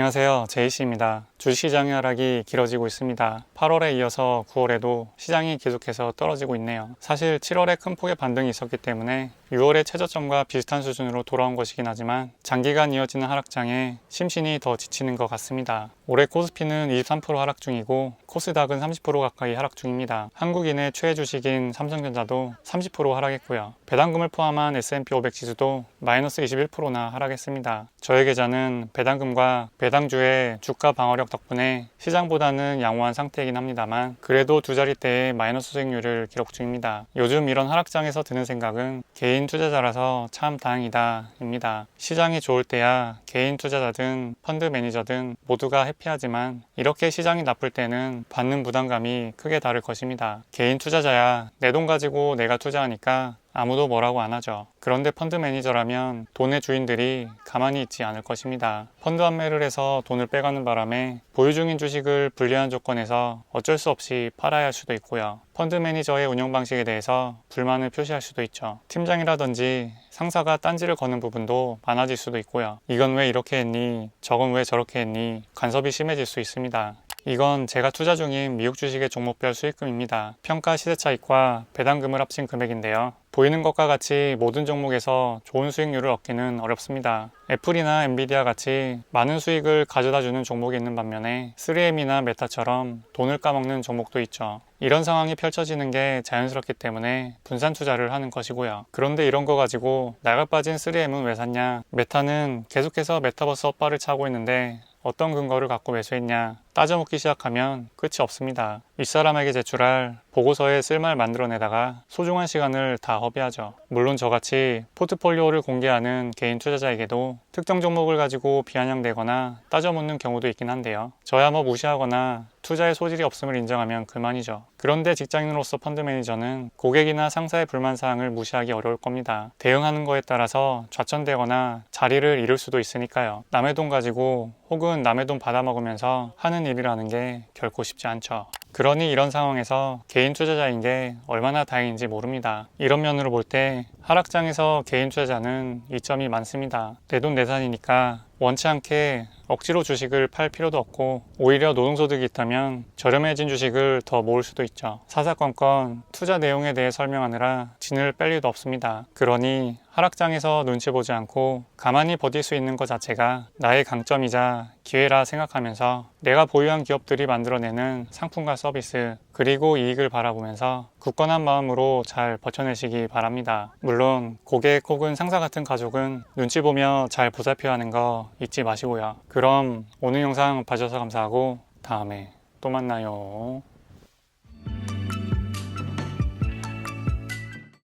안녕하세요. 제이씨입니다. 주시장의 하락이 길어지고 있습니다. 8월에 이어서 9월에도 시장이 계속해서 떨어지고 있네요. 사실 7월에 큰 폭의 반등이 있었기 때문에 6월의 최저점과 비슷한 수준으로 돌아온 것이긴 하지만 장기간 이어지는 하락장에 심신이 더 지치는 것 같습니다. 올해 코스피는 23% 하락 중이고 코스닥은 30% 가까이 하락 중입니다. 한국인의 최애 주식인 삼성전자도 30% 하락했고요. 배당금을 포함한 S&P 500 지수도 마이너스 21%나 하락했습니다. 저의 계좌는 배당금과 배당주의 주가 방어력 덕분에 시장보다는 양호한 상태이긴 합니다만 그래도 두 자릿대의 마이너스 수익률을 기록 중입니다. 요즘 이런 하락장에서 드는 생각은 개인 투자자라서 참 다행이다 입니다. 시장이 좋을 때야 개인 투자자든 펀드 매니저든 모두가 해피하지만 이렇게 시장이 나쁠 때는 받는 부담감이 크게 다를 것입니다. 개인 투자자야 내 돈 가지고 내가 투자하니까 아무도 뭐라고 안 하죠. 그런데 펀드 매니저라면 돈의 주인들이 가만히 있지 않을 것입니다. 펀드 환매를 해서 돈을 빼가는 바람에 보유 중인 주식을 불리한 조건에서 어쩔 수 없이 팔아야 할 수도 있고요. 펀드 매니저의 운영 방식에 대해서 불만을 표시할 수도 있죠. 팀장이라든지 상사가 딴지를 거는 부분도 많아질 수도 있고요. 이건 왜 이렇게 했니? 저건 왜 저렇게 했니? 간섭이 심해질 수 있습니다. 이건 제가 투자 중인 미국 주식의 종목별 수익금입니다. 평가 시세 차익과 배당금을 합친 금액인데요. 보이는 것과 같이 모든 종목에서 좋은 수익률을 얻기는 어렵습니다. 애플이나 엔비디아 같이 많은 수익을 가져다 주는 종목이 있는 반면에 3M이나 메타처럼 돈을 까먹는 종목도 있죠. 이런 상황이 펼쳐지는 게 자연스럽기 때문에 분산 투자를 하는 것이고요. 그런데 이런 거 가지고 나가 빠진 3M은 왜 샀냐? 메타는 계속해서 메타버스 헛발을 차고 있는데 어떤 근거를 갖고 매수했냐 따져먹기 시작하면 끝이 없습니다. 윗사람에게 제출할 보고서에 쓸말 만들어내다가 소중한 시간을 다 허비하죠. 물론 저같이 포트폴리오를 공개하는 개인 투자자에게도 특정 종목을 가지고 비아냥대거나 따져묻는 경우도 있긴 한데요. 저야 뭐 무시하거나 투자에 소질이 없음을 인정하면 그만이죠. 그런데 직장인으로서 펀드 매니저는 고객이나 상사의 불만 사항을 무시하기 어려울 겁니다. 대응하는 거에 따라서 좌천되거나 자리를 잃을 수도 있으니까요. 남의 돈 가지고 혹은 남의 돈 받아먹으면서 하는 일이라는 게 결코 쉽지 않죠. 그러니 이런 상황에서 개인 투자자인 게 얼마나 다행인지 모릅니다. 이런 면으로 볼 때 하락장에서 개인 투자자는 이점이 많습니다. 내 돈 내산이니까 원치 않게 억지로 주식을 팔 필요도 없고 오히려 노동소득이 있다면 저렴해진 주식을 더 모을 수도 있죠. 사사건건 투자 내용에 대해 설명하느라 진을 뺄 일도 없습니다. 그러니 하락장에서 눈치 보지 않고 가만히 버틸 수 있는 것 자체가 나의 강점이자 기회라 생각하면서 내가 보유한 기업들이 만들어내는 상품과 서비스 그리고 이익을 바라보면서 굳건한 마음으로 잘 버텨내시기 바랍니다. 물론 고객 혹은 상사 같은 가족은 눈치 보며 잘 보살펴야 하는 거 잊지 마시고요. 그럼 오늘 영상 봐주셔서 감사하고 다음에 또 만나요.